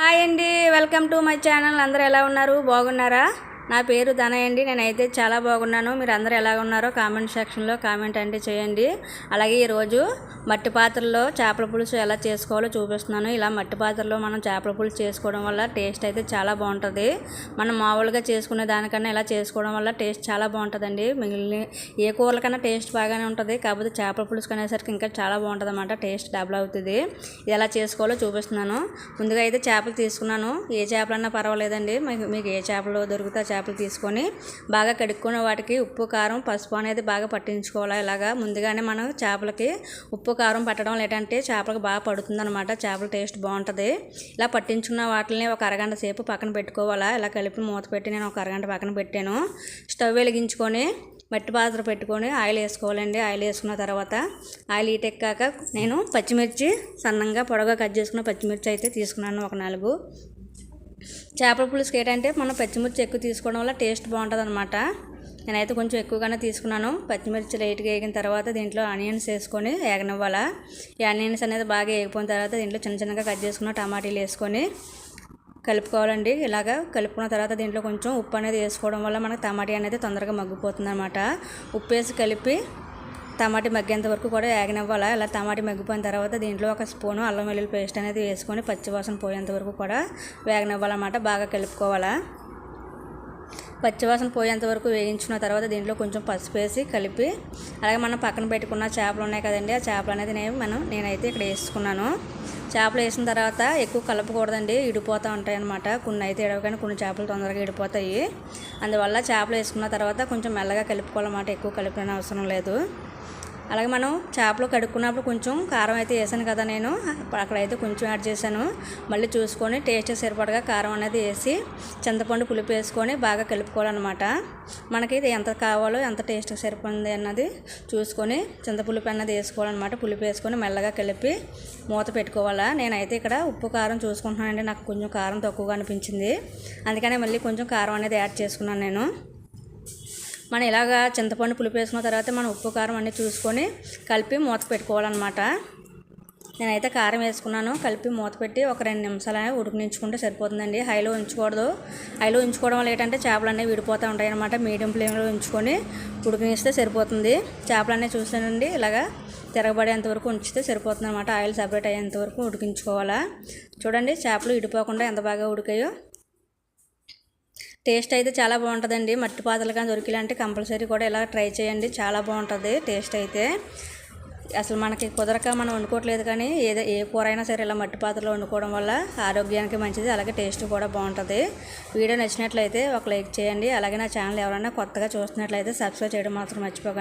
Hi అండి welcome to my channel. అందరూ ఎలా ఉన్నారు? బాగున్నారా? నా పేరు ధనయ్య అండి నేనైతే చాలా బాగున్నాను. మీరు అందరూ ఎలా ఉన్నారో కామెంట్ సెక్షన్లో కామెంట్ అంటే చేయండి. అలాగే ఈరోజు మట్టి పాత్రలో చేపల పులుసు ఎలా చేసుకోవాలో చూపిస్తున్నాను. ఇలా మట్టి పాత్రలో మనం చేపల పులుసు చేసుకోవడం వల్ల టేస్ట్ అయితే చాలా బాగుంటుంది. మనం మామూలుగా చేసుకునే దానికన్నా ఇలా చేసుకోవడం వల్ల టేస్ట్ చాలా బాగుంటుందండి. మిగిలిన ఏ కూరలకన్నా టేస్ట్ బాగానే ఉంటుంది. కాకపోతే చేపల పులుసు అనేసరికి ఇంకా చాలా బాగుంటుంది అన్నమాట టేస్ట్ డబుల్ అవుతుంది. ఇది ఎలా చేసుకోవాలో చూపిస్తున్నాను. ముందుగా అయితే చేపలు తీసుకున్నాను. ఏ చేపలన్నా పర్వాలేదండి. మీకు మీకు ఏ చేపలు దొరుకుతా చేపలు తీసుకొని బాగా కడుక్కున్న వాటికి ఉప్పు కారం పసుపు అనేది బాగా పట్టించుకోవాలి. ఇలాగా ముందుగానే మనం చేపలకి ఉప్పు కారం పట్టడం లేదంటే చేపలకు బాగా పడుతుంది అనమాట చేపల టేస్ట్ బాగుంటుంది. ఇలా పట్టించుకున్న వాటిని ఒక అరగంట సేపు పక్కన పెట్టుకోవాలా? ఇలా కలిపి మూత పెట్టి నేను ఒక అరగంట పక్కన పెట్టాను. స్టవ్ వెలిగించుకొని మట్టి పాత్ర పెట్టుకొని ఆయిల్ వేసుకోవాలండి. ఆయిల్ వేసుకున్న తర్వాత ఆయిల్ ఎక్కాక నేను పచ్చిమిర్చి సన్నంగా పొడగా కట్ చేసుకున్న పచ్చిమిర్చి అయితే తీసుకున్నాను. ఒక నాలుగు చేపల పులుసుకి ఏంటంటే మనం పచ్చిమిర్చి ఎక్కువ తీసుకోవడం వల్ల టేస్ట్ బాగుంటుంది అనమాట నేనైతే కొంచెం ఎక్కువగానే తీసుకున్నాను. పచ్చిమిర్చి లైట్గా వేగిన తర్వాత దీంట్లో ఆనియన్స్ వేసుకొని వేగనివ్వాలా ఈ ఆనియన్స్ అనేది బాగా వేగిపోయిన తర్వాత దీంట్లో చిన్న చిన్నగా కట్ చేసుకున్న టమాటీలు వేసుకొని కలుపుకోవాలండి. ఇలాగా కలుపుకున్న తర్వాత దీంట్లో కొంచెం ఉప్పు అనేది వేసుకోవడం వల్ల మనకు టమాటీ అనేది తొందరగా మగ్గిపోతుంది అనమాట ఉప్పు వేసి కలిపి టమాటీ మగ్గేంత వరకు కూడా వేగనివ్వాలి అలా టమాటీ మగ్గిపోయిన తర్వాత దీంట్లో ఒక స్పూను అల్లం వెల్లుల్లి పేస్ట్ అనేది వేసుకొని పచ్చివాసన పోయేంత వరకు కూడా వేగనివ్వాలన్నమాట బాగా కలుపుకోవాలా? పచ్చివాసన పోయేంత వరకు వేయించుకున్న తర్వాత దీంట్లో కొంచెం పసుపు వేసి కలిపి అలాగే మనం పక్కన పెట్టుకున్న చేపలు ఉన్నాయి కదండి ఆ చేపలు అనేది నేను మనం నేనైతే ఇక్కడ వేసుకున్నాను. చేపలు వేసిన తర్వాత ఎక్కువ కలపకూడదండి ఇడిపోతూ ఉంటాయి అనమాట కొన్ని అయితే ఇడవగానే కొన్ని చేపలు తొందరగా ఇడిపోతాయి. అందువల్ల చేపలు వేసుకున్న తర్వాత కొంచెం మెల్లగా కలుపుకోవాలన్నమాట ఎక్కువ కలిపిన అవసరం లేదు. అలాగే మనం చేపలు కడుక్కున్నప్పుడు కొంచెం కారం అయితే వేసాను కదా నేను. అక్కడైతే కొంచెం యాడ్ చేశాను. మళ్ళీ చూసుకొని టేస్ట్ సరిపడగా కారం అనేది వేసి చింతపండు పులుపు వేసుకొని బాగా కలుపుకోవాలన్నమాట. మనకి ఇది ఎంత కావాలో ఎంత టేస్ట్ సరిపడింది అన్నది చూసుకొని చింతపులుపు అన్నది వేసుకోవాలన్నమాట. పులుపు వేసుకొని మెల్లగా కలిపి మూత పెట్టుకోవాలా. నేనైతే ఇక్కడ ఉప్పు కారం చూసుకుంటున్నానండి. నాకు కొంచెం కారం తక్కువగా అనిపించింది. అందుకనే మళ్ళీ కొంచెం కారం అనేది యాడ్ చేసుకున్నాను నేను. మనం ఇలాగా చింతపండు పులుపు వేసుకున్న తర్వాత మనం ఉప్పు కారం అన్నీ చూసుకొని కలిపి మూత పెట్టుకోవాలన్నమాట. నేనైతే కారం వేసుకున్నాను. కలిపి మూత పెట్టి ఒక రెండు నిమిషాలు ఉడికినించుకుంటే సరిపోతుందండి. హైలో ఉంచకూడదు. హైలో ఉంచుకోవడం వల్ల ఏంటంటే చేపలు అనేవి విడిపోతూ ఉంటాయి అనమాట మీడియం ఫ్లేమ్లో ఉంచుకొని ఉడికినిస్తే సరిపోతుంది. చేపలు అనేవి చూసానండి ఇలాగా తిరగబడేంతవరకు ఉంచితే సరిపోతుంది అనమాట ఆయిల్ సపరేట్ అయ్యేంతవరకు ఉడికించుకోవాలా. చూడండి చేపలు విడిపోకుండా ఎంత బాగా ఉడికాయో. టేస్ట్ అయితే చాలా బాగుంటుందండి. మట్టి పాత్రలు కానీ దొరికిలంటే కంపల్సరీ కూడా ఇలా ట్రై చేయండి. చాలా బాగుంటుంది టేస్ట్ అయితే. అసలు మనకి కుదరక మనం వండుకోవట్లేదు కానీ ఏదో ఏ కూర అయినా సరే ఇలా మట్టి పాత్రలో వండుకోవడం వల్ల ఆరోగ్యానికి మంచిది అలాగే టేస్ట్ కూడా బాగుంటుంది. వీడియో నచ్చినట్లయితే ఒక లైక్ చేయండి. అలాగే నా ఛానల్ ఎవరైనా కొత్తగా చూస్తున్నట్లయితే సబ్స్క్రైబ్ చేయడం మాత్రం మర్చిపోకండి.